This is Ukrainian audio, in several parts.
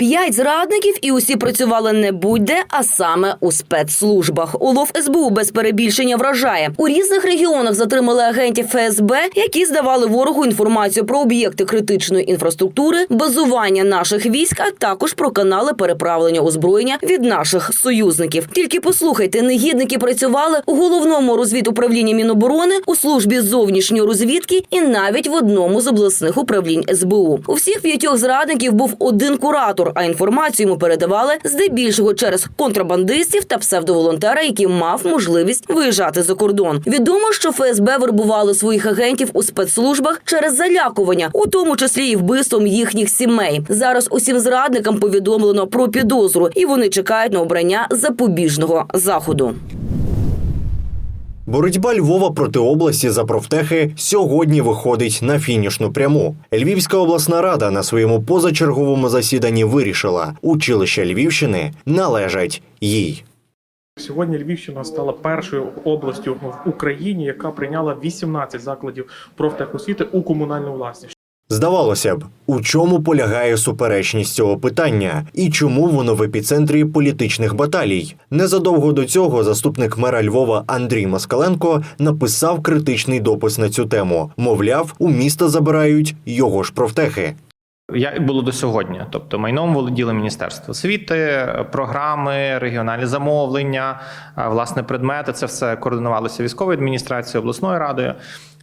П'ять зрадників і усі працювали не будь-де, а саме у спецслужбах. Улов СБУ без перебільшення вражає. У різних регіонах затримали агентів ФСБ, які здавали ворогу інформацію про об'єкти критичної інфраструктури, базування наших військ, а також про канали переправлення озброєння від наших союзників. Тільки послухайте, негідники працювали у головному розвідуправлінні Міноборони, у службі зовнішньої розвідки і навіть в одному з обласних управлінь СБУ. У всіх п'ятьох зрадників був один куратор, а інформацію йому передавали здебільшого через контрабандистів та псевдоволонтера, який мав можливість виїжджати за кордон. Відомо, що ФСБ вербували своїх агентів у спецслужбах через залякування, у тому числі і вбивством їхніх сімей. Зараз усім зрадникам повідомлено про підозру, і вони чекають на обрання запобіжного заходу. Боротьба Львова проти області за профтехи сьогодні виходить на фінішну пряму. Львівська обласна рада на своєму позачерговому засіданні вирішила, училища Львівщини належать їй. Сьогодні Львівщина стала першою областю в Україні, яка прийняла 18 закладів профтехосвіти у комунальну власність. Здавалося б, у чому полягає суперечність цього питання і чому воно в епіцентрі політичних баталій. Незадовго до цього заступник мера Львова Андрій Москаленко написав критичний допис на цю тему. Мовляв, у міста забирають його ж профтехи. Як було до сьогодні, тобто майном володіло Міністерство освіти, програми, регіональні замовлення, власне, предмети. Це все координувалося військовою адміністрацією, обласною радою.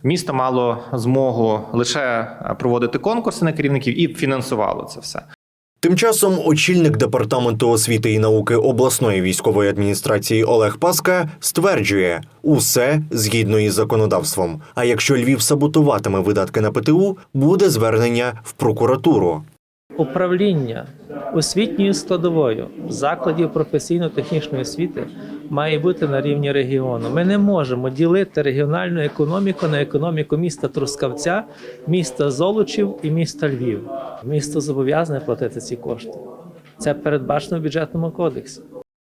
Місто мало змогу лише проводити конкурси на керівників і фінансувало це все. Тим часом очільник департаменту освіти і науки обласної військової адміністрації Олег Паска стверджує, усе згідно із законодавством. А якщо Львів саботуватиме видатки на ПТУ, буде звернення в прокуратуру. Управління освітньою складовою закладів професійно-технічної освіти має бути на рівні регіону. Ми не можемо ділити регіональну економіку на економіку міста Трускавця, міста Золочів і міста Львів. Місто зобов'язане платити ці кошти. Це передбачено в бюджетному кодексі.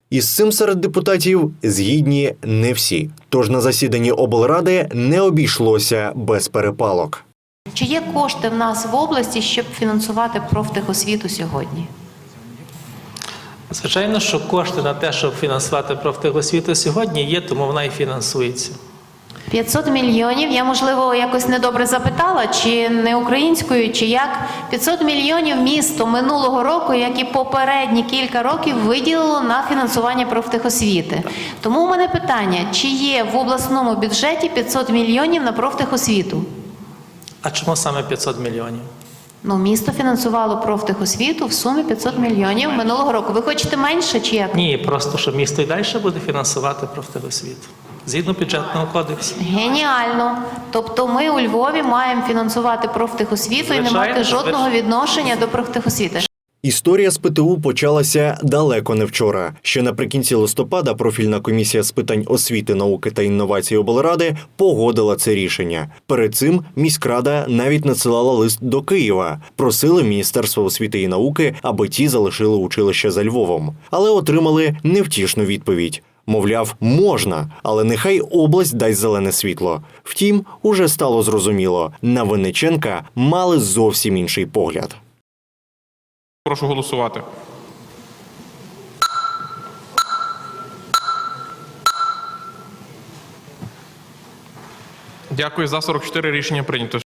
Із цим серед депутатів згідні не всі. Тож на засіданні облради не обійшлося без перепалок. Чи є кошти в нас в області, щоб фінансувати профтехосвіту сьогодні? Звичайно, що кошти на те, щоб фінансувати профтехосвіту сьогодні, є, тому вона і фінансується. 500 мільйонів. Я можливо якось недобре запитала, чи не українською, чи як 500 мільйонів місто минулого року, як і попередні кілька років, виділило на фінансування профтехосвіти. Тому у мене питання: чи є в обласному бюджеті 500 мільйонів на профтехосвіту? А чому саме 500 мільйонів? Ну, місто фінансувало профтехосвіту в сумі 500 мільйонів минулого року. Ви хочете менше чи як? Ні, просто що місто і далі буде фінансувати профтехосвіту. Згідно бюджетного кодексу. Геніально. Тобто ми у Львові маємо фінансувати профтехосвіту і не мати жодного звичайно. відношення до профтехосвіти. Історія з ПТУ почалася далеко не вчора. Ще наприкінці листопада профільна комісія з питань освіти, науки та інновацій облради погодила це рішення. Перед цим міськрада навіть надсилала лист до Києва, просили Міністерство освіти і науки, аби ті залишили училище за Львовом, але отримали невтішну відповідь. Мовляв, можна, але нехай область дасть зелене світло. Втім, уже стало зрозуміло, на Винниченка мали зовсім інший погляд. Прошу голосувати. Дякую за 44 рішення прийнято.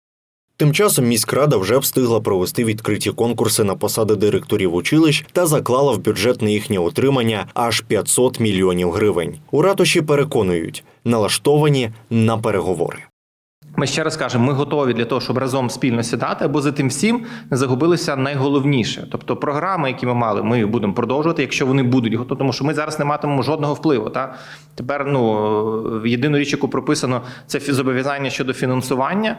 Тим часом міськрада вже встигла провести відкриті конкурси на посади директорів училищ та заклала в бюджет на їхнє утримання аж 500 мільйонів гривень. У ратуші переконують, налаштовані на переговори. Ми ще раз кажемо, ми готові для того, щоб разом спільно сідати, або за тим всім не загубилося найголовніше. Тобто програми, які ми мали, ми будемо продовжувати, якщо вони будуть готові, тому що ми зараз не матимемо жодного впливу. Та тепер ну єдину річ, яку прописано, це зобов'язання щодо фінансування.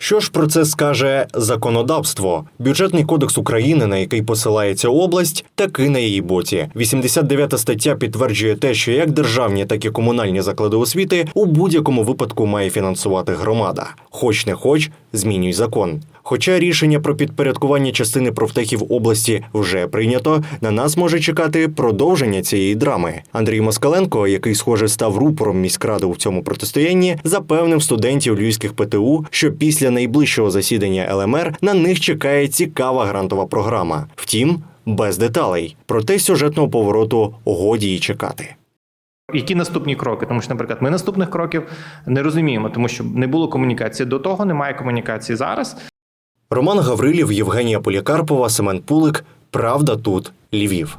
Що ж про це скаже законодавство? Бюджетний кодекс України, на який посилається область, таки на її боці. 89 стаття підтверджує те, що як державні, так і комунальні заклади освіти у будь-якому випадку має фінансувати громада. Хоч не хоч, змінюй закон. Хоча рішення про підпорядкування частини профтехів області вже прийнято, на нас може чекати продовження цієї драми. Андрій Москаленко, який схоже став рупором міськради у цьому протистоянні, запевнив студентів львівських ПТУ, що після найближчого засідання ЛМР на них чекає цікава грантова програма. Втім. без деталей. Проте сюжетного повороту годі й чекати. Які наступні кроки? Тому що, наприклад, ми наступних кроків не розуміємо, тому що не було комунікації до того, немає комунікації зараз. Роман Гаврилів, Євгенія Полікарпова, Семен Пулик. Правда тут Львів.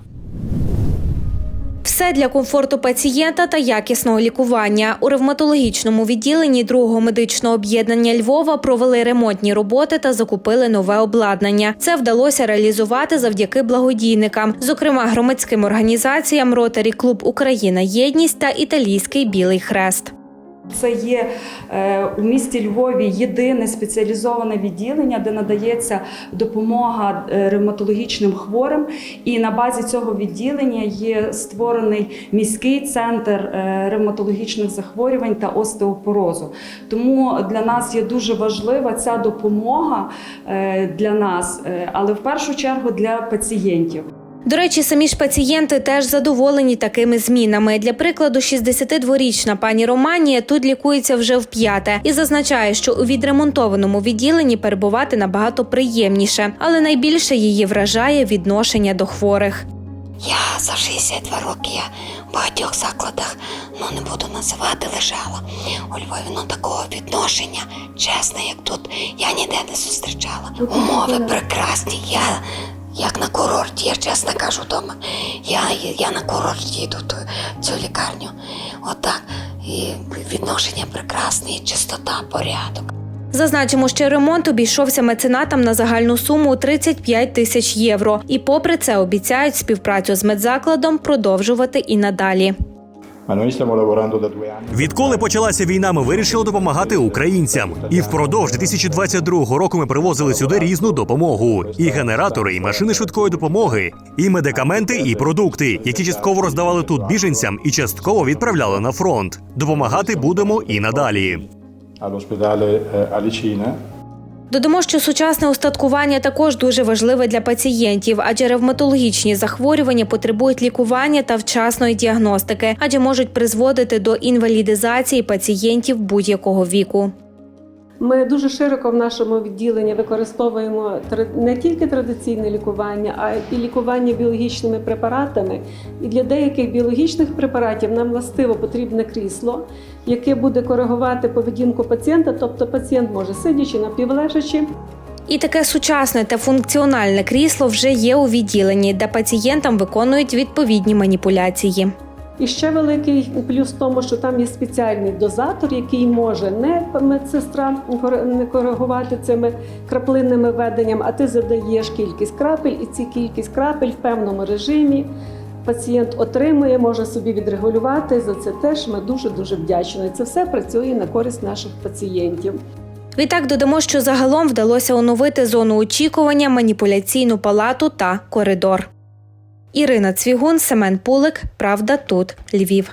Все для комфорту пацієнта та якісного лікування. У ревматологічному відділенні другого медичного об'єднання Львова провели ремонтні роботи та закупили нове обладнання. Це вдалося реалізувати завдяки благодійникам, зокрема громадським організаціям Ротарі Клуб Україна Єдність та Італійський Білий Хрест. Це є е, у місті Львові єдине спеціалізоване відділення, де надається допомога е, ревматологічним хворим. І на базі цього відділення є створений міський центр е, ревматологічних захворювань та остеопорозу. Тому для нас є дуже важлива ця допомога для нас, але в першу чергу для пацієнтів. До речі, самі ж пацієнти теж задоволені такими змінами. Для прикладу, 62-річна пані Романія тут лікується вже вп'яте і зазначає, що у відремонтованому відділенні перебувати набагато приємніше, але найбільше її вражає відношення до хворих. Я за 62 роки я в багатьох закладах, ну не буду називати, лежала. У Львові ну такого відношення, чесне, як тут, я ніде не зустрічала. Умови прекрасні. Я як на курорті, я чесно кажу вдома. Я, я на курорті йду в цю лікарню. Отак. І відношення прекрасне, і чистота, порядок. Зазначимо, що ремонт обійшовся меценатам на загальну суму у 35 тисяч євро. І попри це обіцяють співпрацю з медзакладом продовжувати і надалі. Відколи почалася війна, ми вирішили допомагати українцям. І впродовж 2022 року ми привозили сюди різну допомогу: і генератори, і машини швидкої допомоги, і медикаменти, і продукти, які частково роздавали тут біженцям і частково відправляли на фронт. Допомагати будемо і надалі. all'ospedale eh, Alicina. Додамо, що сучасне устаткування також дуже важливе для пацієнтів, адже ревматологічні захворювання потребують лікування та вчасної діагностики, адже можуть призводити до інвалідизації пацієнтів будь-якого віку. Ми дуже широко в нашому відділенні використовуємо не тільки традиційне лікування, а і лікування біологічними препаратами. І для деяких біологічних препаратів нам властиво потрібне крісло, яке буде коригувати поведінку пацієнта, тобто пацієнт може сидячи напівлежачи, І таке сучасне та функціональне крісло вже є у відділенні, де пацієнтам виконують відповідні маніпуляції. І ще великий плюс в тому, що там є спеціальний дозатор, який може не медсестра не коригувати цими краплинними введенням, а ти задаєш кількість крапель, і ці кількість крапель в певному режимі пацієнт отримує, може собі відрегулювати. За це теж ми дуже дуже вдячні. Це все працює на користь наших пацієнтів. Відтак додамо, що загалом вдалося оновити зону очікування, маніпуляційну палату та коридор. Ірина Цвігун, Семен Пулик. Правда, тут Львів.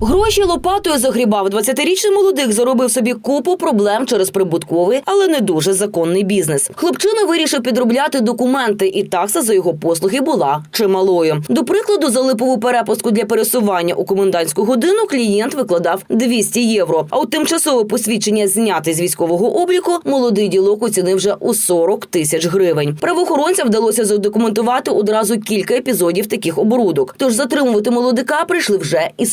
Гроші лопатою загрібав 20-річний молодик заробив собі купу проблем через прибутковий, але не дуже законний бізнес. Хлопчина вирішив підробляти документи, і такса за його послуги була чималою. До прикладу, за липову перепустку для пересування у комендантську годину клієнт викладав 200 євро. А от тимчасове посвідчення зняти з військового обліку молодий ділок оцінив вже у 40 тисяч гривень. Правоохоронцям вдалося задокументувати одразу кілька епізодів таких оборудок. Тож затримувати молодика прийшли вже і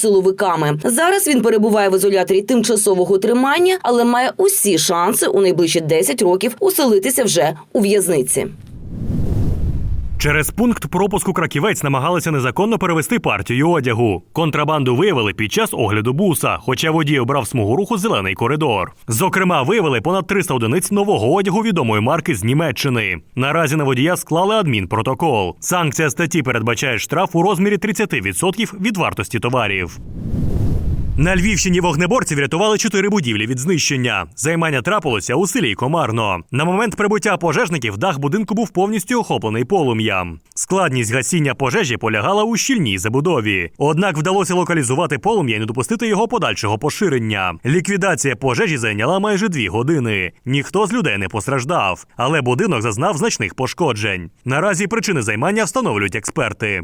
силовиками. Зараз він перебуває в ізоляторі тимчасового тримання, але має усі шанси у найближчі 10 років уселитися вже у в'язниці. Через пункт пропуску краківець намагалися незаконно перевести партію одягу. Контрабанду виявили під час огляду буса, хоча водій обрав смугу руху зелений коридор. Зокрема, виявили понад 300 одиниць нового одягу відомої марки з Німеччини. Наразі на водія склали адмінпротокол. Санкція статті передбачає штраф у розмірі 30% від вартості товарів. На Львівщині вогнеборці врятували чотири будівлі від знищення. Займання трапилося у селі Комарно. На момент прибуття пожежників дах будинку був повністю охоплений полум'ям. Складність гасіння пожежі полягала у щільній забудові. Однак вдалося локалізувати полум'я і не допустити його подальшого поширення. Ліквідація пожежі зайняла майже дві години. Ніхто з людей не постраждав, але будинок зазнав значних пошкоджень. Наразі причини займання встановлюють експерти.